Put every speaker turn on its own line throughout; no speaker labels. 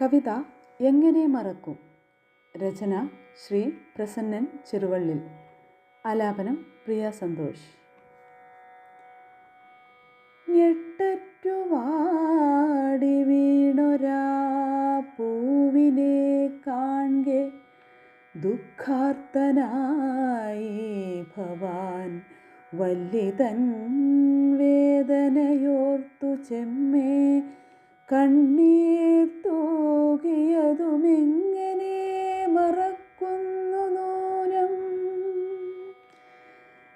കവിത എങ്ങനെ മറക്കും? രചന ശ്രീ പ്രസന്നൻ ചെറുവള്ളിൽ. ആലാപനം പ്രിയ സന്തോഷ്. ഞെട്ടറ്റുവാടി വീണൊരാ പൂവിനെ ദുഃഖാർത്തനായി ഭവാൻ വല്ലിതൻ വേദനയോർത്തു ചെമ്മേ. കണ്ണീർ തൂകിയതുമെങ്ങനെ മറക്കുന്നു നൂനം?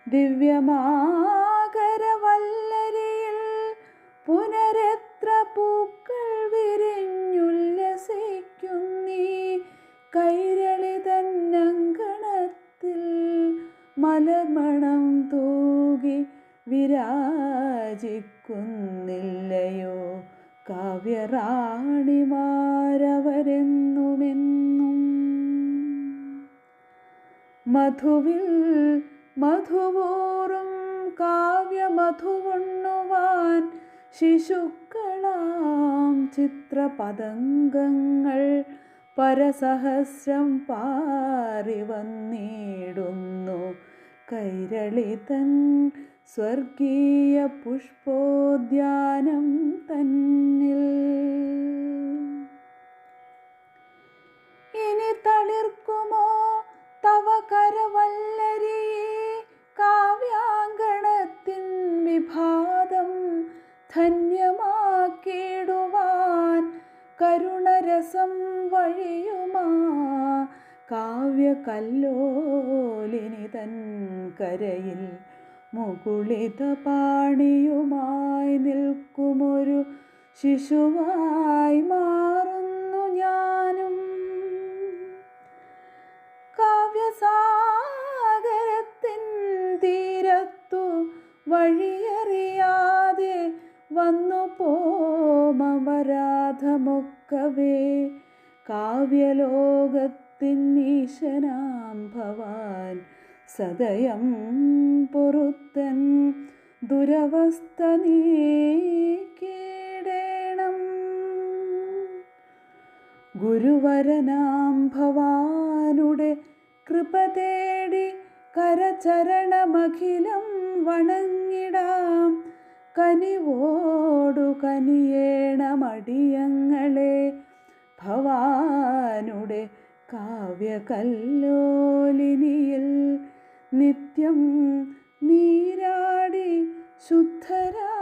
ദിവ്യമാകരവല്ലരിയിൽ പുനരെത്ര പൂക്കൾ വിരിഞ്ഞുല്ലസിക്കുന്നീ കൈരളിതന്നങ്കണത്തിൽ മലമണം തൂകി വിരാജിക്കുന്നില്ലയോ കാവ്യറാണിമാരവരെന്നുമെന്നും മധുവിൽ മധുവോറും കാവ്യമധുവണ്ണുവാൻ ശിശുക്കളാം ചിത്രപതംഗങ്ങൾ പരസഹസ്രം പാറി വന്നിടുന്നു കൈരളിതൻ സ്വർഗീയ പുഷ്പോദ്യാനം തന്നിൽ. ഇനി തളിർക്കുമോ തവ കരവല്ലരി? കാവ്യാങ്കണത്തിൻ വിഭാതം ധന്യമാക്കിടുവാൻ കരുണരസം വഴിയുമാ. കാവ്യകല്ലോലിനി തൻ കരയിൽ മുകുളിത പാണിയുമായി നിൽക്കുമൊരു ശിശുവായി മാറുന്നു ഞാനും. കാവ്യസാഗരത്തിൻ തീരത്തു വഴിയറിയാതെ വന്നു പോമപരാധമൊക്കവേ കാവ്യലോകത്തിൻ ഈശനാം ഭവാൻ സദയം പൊറുത്തൻ ദുരവസ്ഥ നീക്കിടേണം. ഗുരുവരനാം ഭവാനുടെ കൃപ തേടി കരചരണമഖിലം വണങ്ങിടാം. കനിവോടു കനിയേണമടിയങ്ങളെ ഭവാനുടെ കാവ്യകല്ലോലിനിയിൽ നിത്യം നീരാടി ശുദ്ധരാ